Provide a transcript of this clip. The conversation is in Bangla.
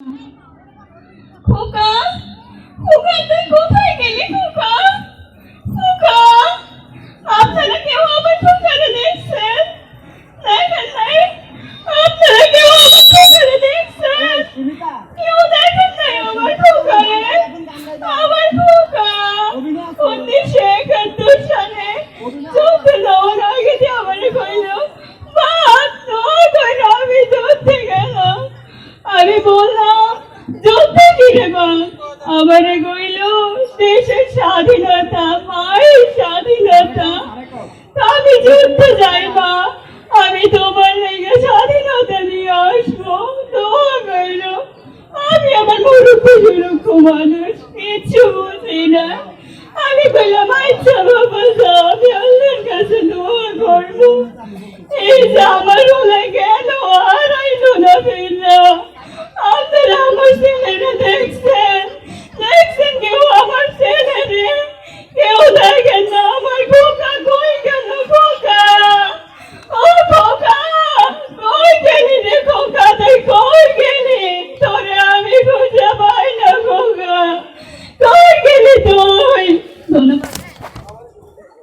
খোকা খোকা তুই কোথায় গেলি খোকা? খোকা আপনারা কেউ আমার আমারে কইল দেশের স্বাধীনতা, মায়ের স্বাধীনতা। আমি যুদ্ধ যাই মা আমি তোমার লেগে স্বাধীনতা নিয়ে আসব। দোয়া কইল আমি আমার মূর্খ সুরক্ষ মানুষ, কিচ্ছু বুঝি না। আমি কইলাম আচ্ছা বাবা আমি আল্লাহর কাছে দোয়া করব। এই যে আমার হলে 能不能？